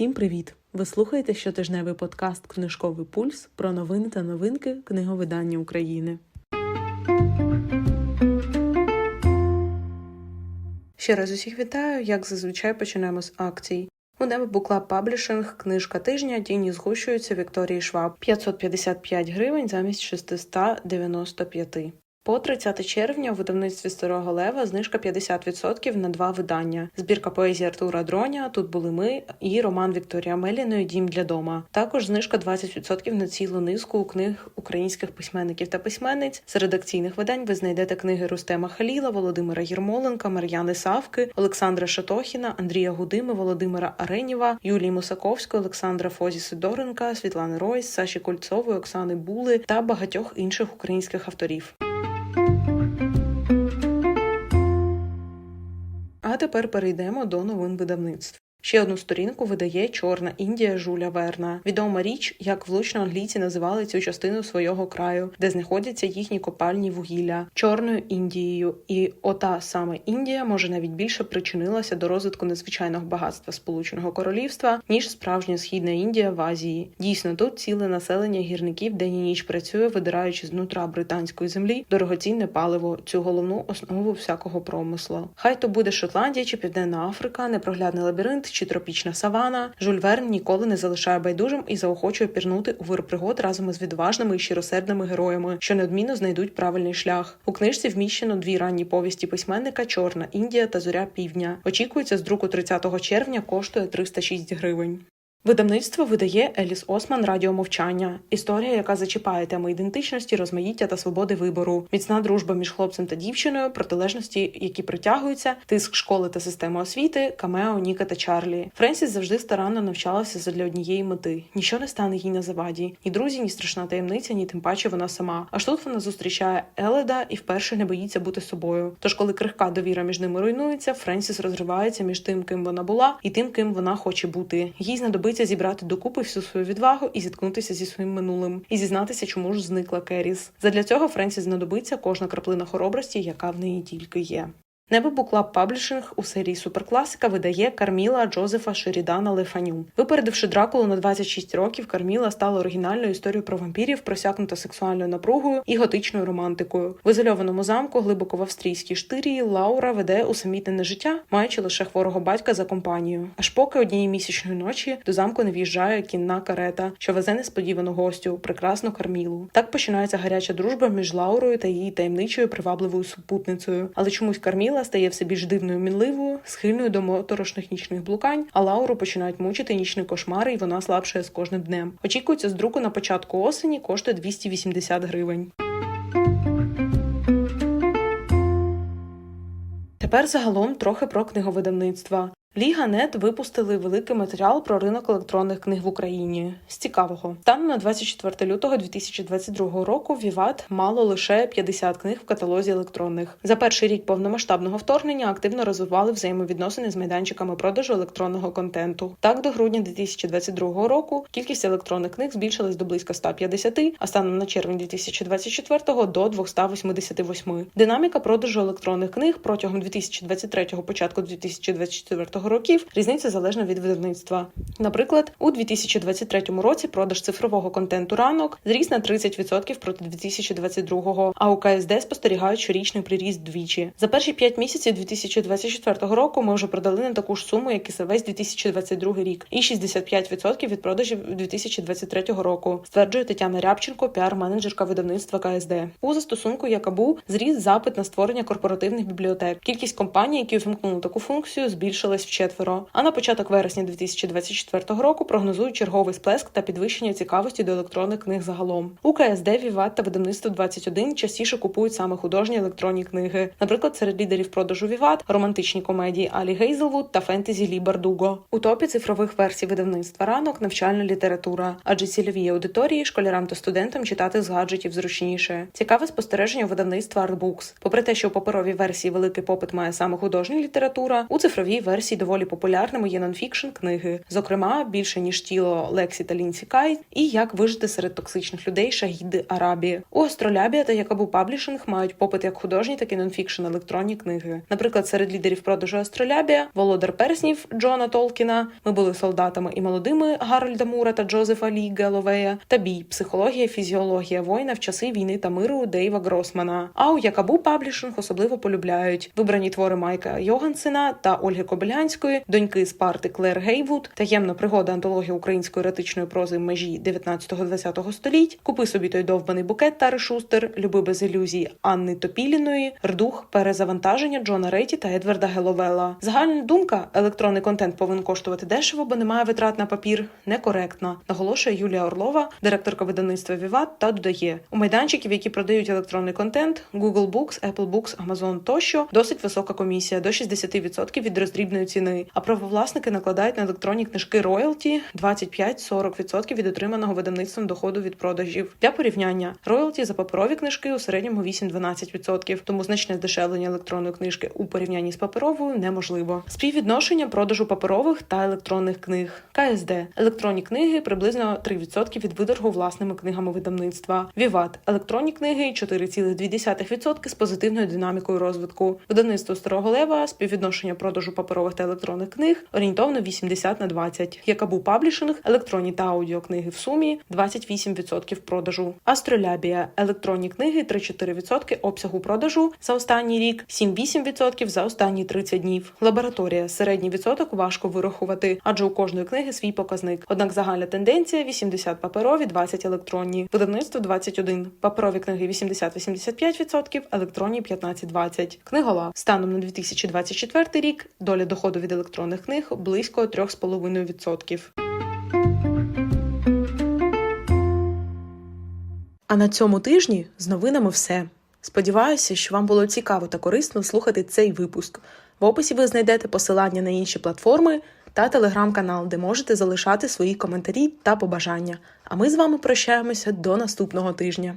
Всім привіт! Ви слухаєте щотижневий подкаст Книжковий пульс про новини та новинки книговидання України. Ще раз усіх вітаю. Як зазвичай починаємо з акцій. У небо Буклаб Паблішинг, книжка тижня Тіні згущуються Вікторії Шваб 555 гривень замість 695. По 30 червня у видавництві Старого Лева знижка 50% на два видання. Збірка поезії Артура Дроня, Тут були ми і роман Вікторія Меліної Дім для дома. Також знижка 20% на цілу низку книг українських письменників та письменниць. З редакційних видань ви знайдете книги Рустема Халіла, Володимира Єрмоленка, Мар'яни Савки, Олександра Шатохіна, Андрія Гудими, Володимира Аренєва, Юлії Мусаковської, Олександра Фозі Сидоренка, Світлани Ройс, Саші Кольцової, Оксани Були та багатьох інших українських авторів. А тепер перейдемо до новин видавництв. Ще одну сторінку видає Чорна Індія Жуля Верна. Відома річ, як влучно англійці називали цю частину свого краю, де знаходяться їхні копальні вугілля Чорною Індією. І ота саме Індія може навіть більше причинилася до розвитку незвичайного багатства Сполученого Королівства ніж справжня східна Індія в Азії. Дійсно, тут ціле населення гірників день і ніч працює, видираючи з нутра британської землі дорогоцінне паливо, цю головну основу всякого промислу. Хай то буде Шотландія чи Південна Африка, непроглядний лабіринт чи тропічна савана, Жюль Верн ніколи не залишає байдужим і заохочує пірнути у вир пригод разом із відважними і щиросердними героями, що неодмінно знайдуть правильний шлях. У книжці вміщено дві ранні повісті письменника Чорна Індія та Зоря Півдня. Очікується з друку 30 червня, коштує 306 гривень. Видавництво видає Еліс Осман Радіомовчання. Історія, яка зачіпає теми ідентичності, розмаїття та свободи вибору, міцна дружба між хлопцем та дівчиною, протилежності, які притягуються, тиск школи та системи освіти, камео Ніка та Чарлі. Френсіс завжди старанно навчалася задля однієї мети. Ніщо не стане їй на заваді. Ні друзі, ні страшна таємниця, ні тим паче вона сама. Аж тут вона зустрічає Еледа і вперше не боїться бути собою. Тож, коли крихка довіра між ними руйнується, Френсіс розривається між тим, ким вона була, і тим, ким вона хоче бути. Їй знадобиться знадобиться зібрати докупи всю свою відвагу і зіткнутися зі своїм минулим, і зізнатися, чому ж зникла Керіс. Задля цього Френсі знадобиться кожна краплина хоробрості, яка в неї тільки є. Небо Буклаб Паблішинг у серії Суперкласика видає Карміла Джозефа Шерідана Лефаню. Випередивши Дракулу на 26 років, Карміла стала оригінальною історією про вампірів, просякнута сексуальною напругою і готичною романтикою. В ізольованому замку, глибоко в австрійській штирії, Лаура веде усамітнене життя, маючи лише хворого батька за компанію. Аж поки однієї місячної ночі до замку не в'їжджає кінна карета, що везе несподівану гостю, прекрасну Кармілу. Так починається гаряча дружба між Лаурою та її таємничою привабливою супутницею. Але чомусь Карміла стає все більш дивною мінливою, схильною до моторошних нічних блукань, а Лауру починають мучити нічні кошмари, і вона слабшає з кожним днем. Очікується з друку на початку осені, коштує 280 гривень. Тепер загалом трохи про книговидавництва. Ліга Нет випустили великий матеріал про ринок електронних книг в Україні. З цікавого станом на 24 лютого 2022 року Віват мало лише 50 книг в каталозі електронних. За перший рік повномасштабного вторгнення активно розвивали взаємовідносини з майданчиками продажу електронного контенту. Так, до грудня 2022 року кількість електронних книг збільшилась до близько 150, а станом на червень 2024 до 288. Динаміка продажу електронних книг протягом 2023 початку 2024 років різниця залежна від видавництва. Наприклад, у 2023 році продаж цифрового контенту ранок зріс на 30% проти 2022, а у КСД спостерігають щорічний приріст двічі. За перші 5 місяців 2024 року ми вже продали на таку ж суму, як і за весь 2022 рік, і 65% від продажів 2023 року, стверджує Тетяна Рябченко, піар-менеджерка видавництва КСД. У застосунку Якабу зріс запит на створення корпоративних бібліотек. Кількість компаній, які увімкнули таку функцію, збільшилась вчетверо. А на початок вересня 2024 року прогнозують черговий сплеск та підвищення цікавості до електронних книг загалом. У КСД Віват та видавництво 21 частіше купують саме художні електронні книги. Наприклад, серед лідерів продажу Віват романтичні комедії Алі Гейзелвуд та фентезі Лі Бардуго. У топі цифрових версій видавництва ранок навчальна література, адже цільовій аудиторії школярам та студентам читати з гаджетів зручніше. Цікаве спостереження видавництва Artbooks. Попри те, що у паперовій версії великий попит має саме художня література, у цифровій версії доволі популярними є нонфікшн книги, зокрема більше ніж тіло Лексі та Лінсі Кай і як вижити серед токсичних людей Шагіди Арабії. У Астролябія та Якабу Паблішинг мають попит як художні, так і нонфікшн електронні книги. Наприклад, серед лідерів продажу Астролябія Володар Перснів Джона Толкіна. Ми були солдатами і молодими Гарольда Мура та Джозефа Лі Геловея та бій, психологія, фізіологія воїна в часи війни та миру Дейва Гросмана. А у Якабу Паблішинг особливо полюбляють вибрані твори Майка Йогансена та Ольги Кобилянської, доньки Спарти Клер Гейвуд, таємна пригода антології української еретичної прози межі 19-20 століть. Купи собі той довбаний букет Тари Шустер, люби без ілюзій Анни Топіліної, Рдух, перезавантаження Джона Рейті та Едварда Геловела. Загальна думка: електронний контент повинен коштувати дешево, бо немає витрат на папір. Некоректна, наголошує Юлія Орлова, директорка видавництва Віват, та додає у майданчиків, які продають електронний контент, Google Books, Apple Books, Amazon тощо досить висока комісія до 60% від роздрібної ціни. А правовласники накладають на електронні книжки роялті 25-40% від отриманого видавництвом доходу від продажів. Для порівняння роялті за паперові книжки у середньому 8-12%, тому значне здешевлення електронної книжки у порівнянні з паперовою неможливо. Співвідношення продажу паперових та електронних книг. КСД електронні книги приблизно 3% від видоргу власними книгами видавництва. Віват електронні книги 4,2% з позитивною динамікою розвитку. Видавництво старого лева співвідношення продажу паперових та електронних книг орієнтовно 80 на 20. Якабу паблішинг електронні та аудіокниги в сумі 28% продажу. Астролябія електронні книги 3-4% обсягу продажу за останній рік, 7-8% за останні 30 днів. Лабораторія середній відсоток важко вирахувати, адже у кожної книги свій показник. Однак загальна тенденція 80 паперові, 20 електронні. Видавництво 21. Паперові книги 80-85%, електронні 15-20. Книголав станом на 2024 рік доля від електронних книг близько 3,5%. А на цьому тижні з новинами все. Сподіваюся, що вам було цікаво та корисно слухати цей випуск. В описі ви знайдете посилання на інші платформи та телеграм-канал, де можете залишати свої коментарі та побажання. А ми з вами прощаємося до наступного тижня.